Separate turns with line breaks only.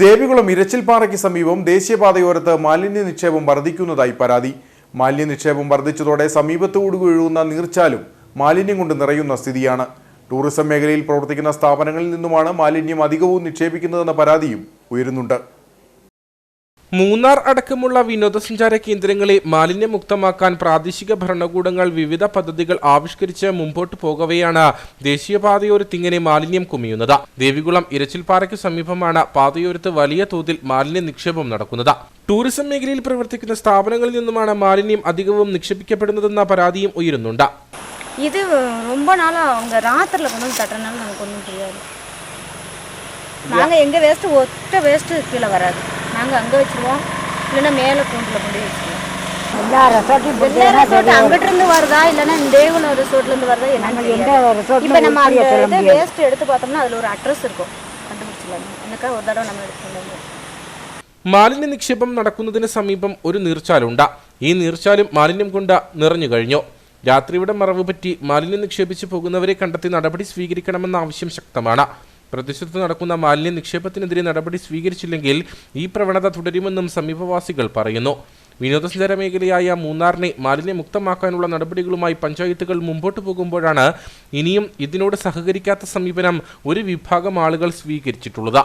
ദേവികുളം ഇരച്ചിൽപ്പാറയ്ക്ക് സമീപം ദേശീയപാതയോരത്ത് മാലിന്യ നിക്ഷേപം വർദ്ധിക്കുന്നതായി പരാതി. മാലിന്യ നിക്ഷേപം വർദ്ധിച്ചതോടെ സമീപത്തോട് ഒഴുകുന്ന നീർച്ചാലും മാലിന്യം കൊണ്ട് നിറയുന്ന സ്ഥിതിയാണ്. ടൂറിസം മേഖലയിൽ പ്രവർത്തിക്കുന്ന സ്ഥാപനങ്ങളിൽ നിന്നുമാണ് മാലിന്യം അധികവും നിക്ഷേപിക്കുന്നതെന്ന പരാതിയും ഉയരുന്നുണ്ട്.
മൂന്നാർ അടക്കമുള്ള വിനോദസഞ്ചാര കേന്ദ്രങ്ങളെ മാലിന്യമുക്തമാക്കാൻ പ്രാദേശിക ഭരണകൂടങ്ങൾ വിവിധ പദ്ധതികൾ ആവിഷ്കരിച്ച് മുമ്പോട്ട് പോകവെയാണ് ദേശീയപാതയോരത്ത് ഇങ്ങനെ മാലിന്യം കുമിയുന്നത് ദേവികുളം ഇരച്ചിൽപ്പാറയ്ക്ക് സമീപമാണ് പാതയോരത്ത് വലിയ തോതിൽ മാലിന്യ നിക്ഷേപം നടക്കുന്നത് ടൂറിസം മേഖലയിൽ പ്രവർത്തിക്കുന്ന സ്ഥാപനങ്ങളിൽ നിന്നുമാണ് മാലിന്യം അധികവും നിക്ഷേപിക്കപ്പെടുന്നതെന്ന പരാതിയും ഉയരുന്നുണ്ട്
இது ரொம்ப நாளாக அவங்க ராத்திரில் கொண்டு வந்து தட்டுறதுனால நமக்கு ஒன்றும் தெரியாது நாங்கள் எங்கள் வேஸ்ட்டு ஒத்த வேஸ்ட்டு கீழே வராது நாங்கள் அங்கே வச்சுருவோம் இல்லைன்னா மேலே கூண்டில் கொண்டு போய் வச்சுருவோம்
எல்லா ரெசார்ட்டையும்
எல்லா resort அங்கிட்டு இருந்து வருதா இல்லைன்னா இந்த தேவகுலம் ரிசோர்ட்ல இருந்து வருதா என்னன்னு
எந்த
தெரியாது.
resort
இப்ப நம்ம அந்த
உறுதியா சொல்ல
இதை
முடியாது.
வேஸ்ட் எடுத்து பார்த்தோம்னா அதுல ஒரு அட்ரஸ் இருக்கும் கண்டுபிடிச்சிடலாம் எனக்கா ஒரு தடவை நம்ம எடுத்துக்கலாம்
മാലിന്യ നിക്ഷേപം നടക്കുന്നതിന് സമീപം ഒരു നീർച്ചാലുണ്ട് ഈ നീർച്ചാലും മാലിന്യം കൊണ്ട് നിറഞ്ഞു കഴിഞ്ഞു രാത്രിയുടെ മറവ് പറ്റി മാലിന്യം നിക്ഷേപിച്ചു പോകുന്നവരെ കണ്ടെത്തി നടപടി സ്വീകരിക്കണമെന്ന ആവശ്യം ശക്തമാണ് പ്രദേശത്ത് നടക്കുന്ന മാലിന്യ നിക്ഷേപത്തിനെതിരെ നടപടി സ്വീകരിച്ചില്ലെങ്കിൽ ഈ പ്രവണത തുടരുമെന്നും സമീപവാസികൾ പറയുന്നു. വിനോദസഞ്ചാര മേഖലയായ മൂന്നാറിനെ മാലിന്യമുക്തമാക്കാനുള്ള നടപടികളുമായി പഞ്ചായത്തുകൾ മുമ്പോട്ട് പോകുമ്പോഴാണ് ഇനിയും ഇതിനോട് സഹകരിക്കാത്ത സമീപനം ഒരു വിഭാഗം ആളുകൾ സ്വീകരിച്ചിട്ടുള്ളത്.